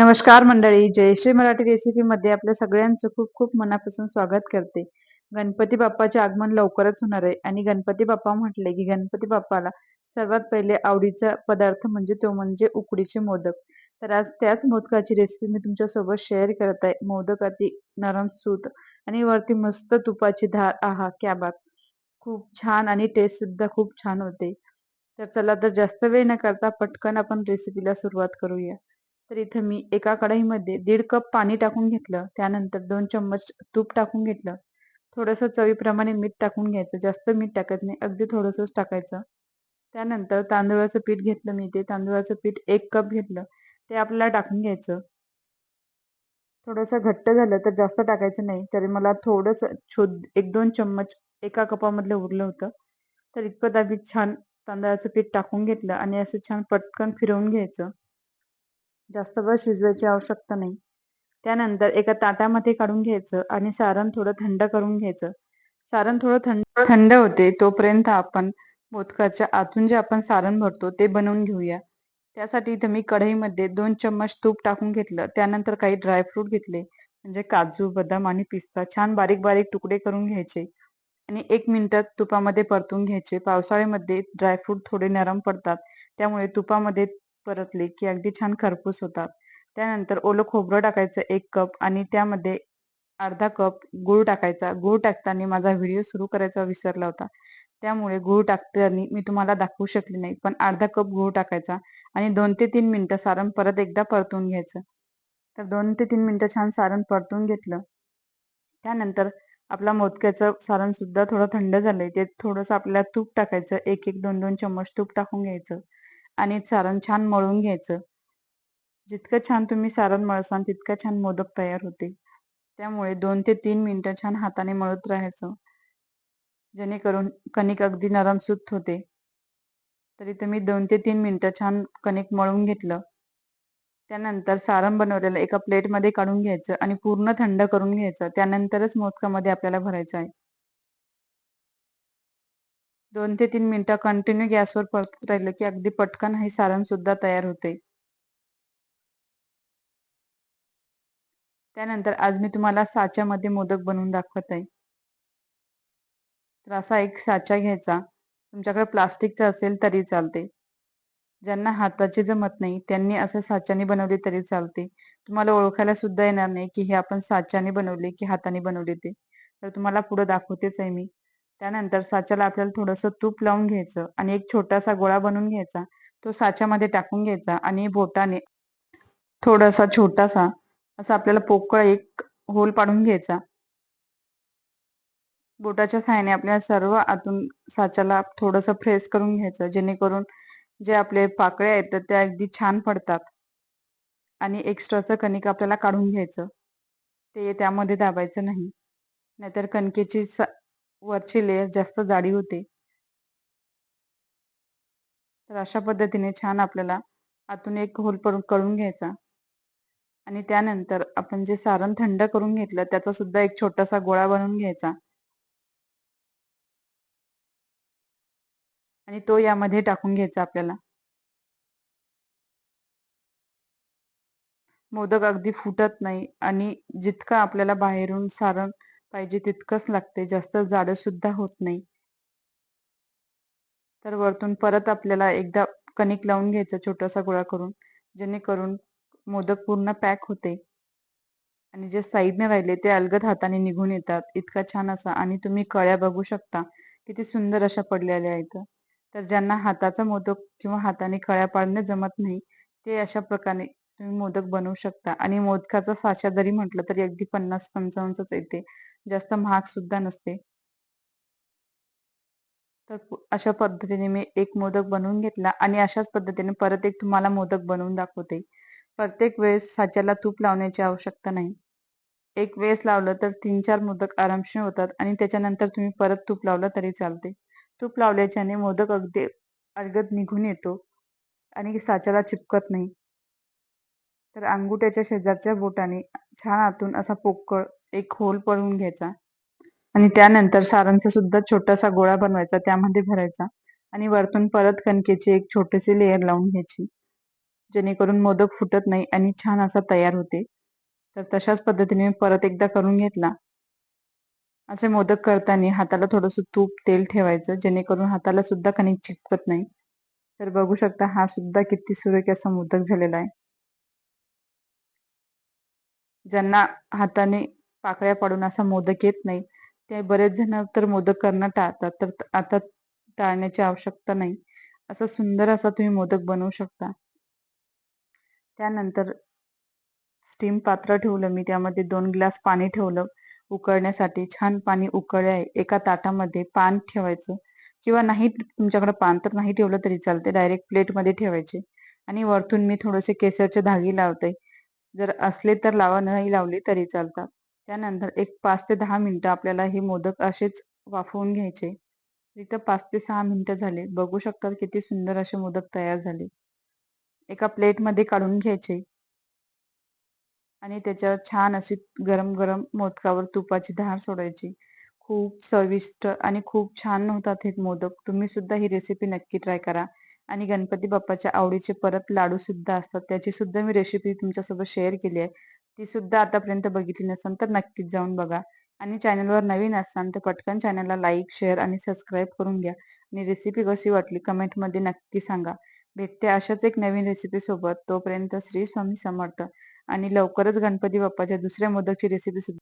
नमस्कार मंडळी. जयश्री मराठी रेसिपी मध्ये आपल्या सगळ्यांचं खूप खूप मनापासून स्वागत करते. गणपती बाप्पाचे आगमन लवकरच होणार आहे आणि गणपती बाप्पा म्हटले की गणपती बाप्पाला सर्वात पहिले आवडीचा पदार्थ म्हणजे तो म्हणजे उकडीचे मोदक. तर आज त्याच मोदकाची रेसिपी मी तुमच्यासोबत शेअर करत आहे. मोदक अति नरम सूत आणि वरती मस्त तुपाची धार. आहा क्या बात! खूप छान आणि टेस्ट सुद्धा खूप छान होते. तर चला तर जास्त वेळ न करता पटकन आपण रेसिपीला सुरुवात करूया. तर इथं मी एका कढईमध्ये दीड कप पाणी टाकून घेतलं. त्यानंतर दोन चम्मच तूप टाकून घेतलं. थोडंसं चवीप्रमाणे मीठ टाकून घ्यायचं. जास्त मीठ टाकायचं नाही. अगदी थोडंसंच टाकायचं. त्यानंतर तांदूळाचं पीठ घेतलं मी ते तांदूळाचं पीठ एक कप घेतलं. ते आपल्याला टाकून घ्यायचं. थोडंसं घट्ट झालं तर जास्त टाकायचं नाही. तरी मला थोडंसं छोद एक दोन चम्मच एका कपामधलं उरलं होतं. तर इतपत आधी छान तांदळाचं पीठ टाकून घेतलं आणि असं छान पटकन फिरवून घ्यायचं. जास्त वेळ शिजवायची आवश्यकता नाही. त्यानंतर एका ताटामध्ये काढून घ्यायचं आणि सारण थोडं थंड करून घ्यायचं. सारण थोडं थंड थंड होते तोपर्यंत आपण मोदकाच्या आतून जे आपण सारण भरतो ते बनवून घेऊया. त्यासाठी इथं मी कढईमध्ये दोन चम्मच तूप टाकून घेतलं. त्यानंतर काही ड्रायफ्रूट घेतले. म्हणजे काजू बदाम आणि पिस्ता छान बारीक बारीक तुकडे करून घ्यायचे. आणि एक मिनिटात तुपामध्ये परतून घ्यायचे. पावसाळ्यामध्ये ड्रायफ्रूट थोडे नरम पडतात. त्यामुळे तुपामध्ये परतले की अगदी छान खरपूस होतात. त्यानंतर ओलं खोबरं टाकायचं एक कप आणि त्यामध्ये अर्धा कप गूळ टाकायचा. गूळ टाकताना माझा व्हिडिओ सुरू करायचा विसरला होता. त्यामुळे गूळ टाकताना मी तुम्हाला दाखवू शकले नाही पण अर्धा कप गूळ टाकायचा आणि दोन ते तीन मिनटं सारण परत एकदा परतून घ्यायचं. तर दोन ते तीन मिनटं छान सारण परतून घेतलं. त्यानंतर आपला मोदक्याचं सारण सुद्धा थोडं थंड झालंय. ते थोडंसं आपल्याला तूप टाकायचं. एक एक दोन दोन चम्मच तूप टाकून घ्यायचं. आणि सारण छान मळून घ्यायचं. जितकं छान तुम्ही सारण मळसान तितकं छान मोदक तयार होते त्यामुळे दोन ते तीन मिनटं छान हाताने मळत राहायचं. जेणेकरून कणिक अगदी नरम सुत होते. तरी तुम्ही दोन ते तीन मिनटं छान कणिक मळून घेतलं. त्यानंतर सारण बनवलेलं एका प्लेटमध्ये काढून घ्यायचं आणि पूर्ण थंड करून घ्यायचं. त्यानंतरच मोदकामध्ये आपल्याला भरायचं आहे. दोन ते तीन मिनिटं कंटिन्यू गॅसवर परतत राहिलं की अगदी पटकन हे सारण सुद्धा तयार होते त्यानंतर आज मी तुम्हाला साच्यामध्ये मोदक बनवून दाखवत आहे. तर असा एक साचा घ्यायचा. तुमच्याकडे प्लास्टिकचा असेल तरी चालते ज्यांना हाताचे जमत नाही त्यांनी असं साच्याने बनवले तरी चालते तुम्हाला ओळखायला सुद्धा येणार नाही की हे आपण साच्याने बनवले की हाताने बनवले ते. तर तुम्हाला पुढे दाखवतेच आहे मी. त्यानंतर साच्याला आपल्याला थोडंसं तूप लावून घ्यायचं आणि एक छोटासा गोळा बनवून घ्यायचा. तो साच्यामध्ये टाकून घ्यायचा आणि बोटाने थोडासा छोटासा असा आपल्याला पोकळ एक होल पाडून घ्यायचा. बोटाच्या साहाय्याने आपल्याला सर्व आतून साच्याला थोडंसं फ्रेश करून घ्यायचं जेणेकरून जे आपले पाकळे आहेत त्या अगदी छान पडतात. आणि एक्स्ट्राचं कणिक आपल्याला काढून घ्यायचं. ते त्यामध्ये दाबायचं नाही. नाहीतर कणकेची वरची लेयर जास्त जाडी होते. तर अशा पद्धतीने छान आपल्याला आतून एक होल पडून करून घ्यायचा. आणि त्यानंतर आपण जे सारण थंड करून घेतलं त्याचा सुद्धा एक छोटासा गोळा बनवून घ्यायचा. आणि तो यामध्ये टाकून घ्यायचा आपल्याला. मोदक अगदी फुटत नाही आणि जितकं आपल्याला बाहेरून सारण पाहिजे तितकंच लागते जास्त जाड सुद्धा होत नाही. तर वरतून परत आपल्याला एकदा कणिक लावून घ्यायचं छोटासा गोळा करून जेणेकरून मोदक पूर्ण पॅक होते. आणि जे साईडने राहिले ते अलगद हाताने निघून येतात. इतका छान असा. आणि तुम्ही कळ्या बघू शकता. किती सुंदर अशा पडलेल्या आहेत. तर ज्यांना हाताचा मोदक किंवा हाताने कळ्या पाडणे जमत नाही ते अशा प्रकारे तुम्ही मोदक बनवू शकता. आणि मोदकाचा साचा जरी म्हटलं तरी अगदी पन्नास पंचावन्नच येते. जास्त महाग सुद्धा नसते. तर अशा पद्धतीने मी एक मोदक बनवून घेतला आणि अशाच पद्धतीने परत एक तुम्हाला मोदक बनवून दाखवते. प्रत्येक वेळेस साच्याला तूप लावण्याची आवश्यकता नाही. एक वेळेस लावलं तर तीन चार मोदक आरामशीर होतात आणि त्याच्यानंतर तुम्ही परत तूप लावलं तरी चालते. तूप लावल्याच्याने मोदक अगदी अलगद निघून येतो आणि साच्याला चिपकत नाही. तर अंगुठ्याच्या शेजारच्या बोटाने छान आतून असा पोकळ एक होल पडून घ्यायचा. आणि त्यानंतर सारांचा सुद्धा छोटासा गोळा बनवायचा त्यामध्ये भरायचा. आणि वरतून परत कणकेची एक छोटीशी लेअर लावून घ्यायची जेणेकरून मोदक फुटत नाही आणि छान असा तयार होते. तर तशाच पद्धतीने मी परत एकदा करून घेतला. असे मोदक करताना हाताला थोडंसं तूप तेल ठेवायचं जेणेकरून हाताला सुद्धा कणिक चिटकत नाही. तर बघू शकता हा सुद्धा किती सुरेख असा मोदक झालेला आहे. ज्यांना हाताने पाकळ्या पाडून असा मोदक येत नाही ते बरेच जण तर मोदक करणं टाळतात तर आता टाळण्याची आवश्यकता नाही. असं सुंदर असा तुम्ही मोदक बनवू शकता. त्यानंतर स्टीम पात्र ठेवलं मी त्यामध्ये दोन ग्लास पाणी ठेवलं. उकळण्यासाठी छान पाणी उकळले आहे. एका ताटामध्ये पान ठेवायचं. किंवा नाही तुमच्याकडे पान तर नाही ठेवलं तरी चालते डायरेक्ट प्लेटमध्ये ठेवायचे. आणि वरतून मी थोडेसे केसरचे धागे लावते. जर असले तर लावा नाही लावले तरी चालतात. त्यानंतर एक पाच ते दहा मिनिटं आपल्याला हे मोदक असेच वाफवून घ्यायचे. इथं पाच ते सहा मिनिटं झाले. बघू शकतात किती सुंदर असे मोदक तयार झाले. एका प्लेटमध्ये काढून घ्यायचे. आणि त्याच्यावर छान अशी गरम गरम मोदकावर तुपाची धार सोडायची. खूप चविष्ट आणि खूप छान होतात हे मोदक. तुम्ही सुद्धा ही रेसिपी नक्की ट्राय करा. आणि गणपती बाप्पाच्या आवडीचे परत लाडू सुद्धा असतात. त्याची सुद्धा मी रेसिपी तुमच्यासोबत शेअर केली आहे. ती सुद्धा आतापर्यंत बघितली नसेल तर नक्कीच जाऊन बघा. आणि चॅनलवर नवीन असाल तर पटकन चॅनलला लाईक शेअर आणि सबस्क्राईब करून घ्या. आणि रेसिपी कशी वाटली कमेंटमध्ये नक्की सांगा. भेटते अशाच एक नवीन रेसिपी सोबत. तोपर्यंत श्री स्वामी समर्थ. आणि लवकरच गणपती बाप्पाच्या दुसऱ्या मोदकची रेसिपी सुद्धा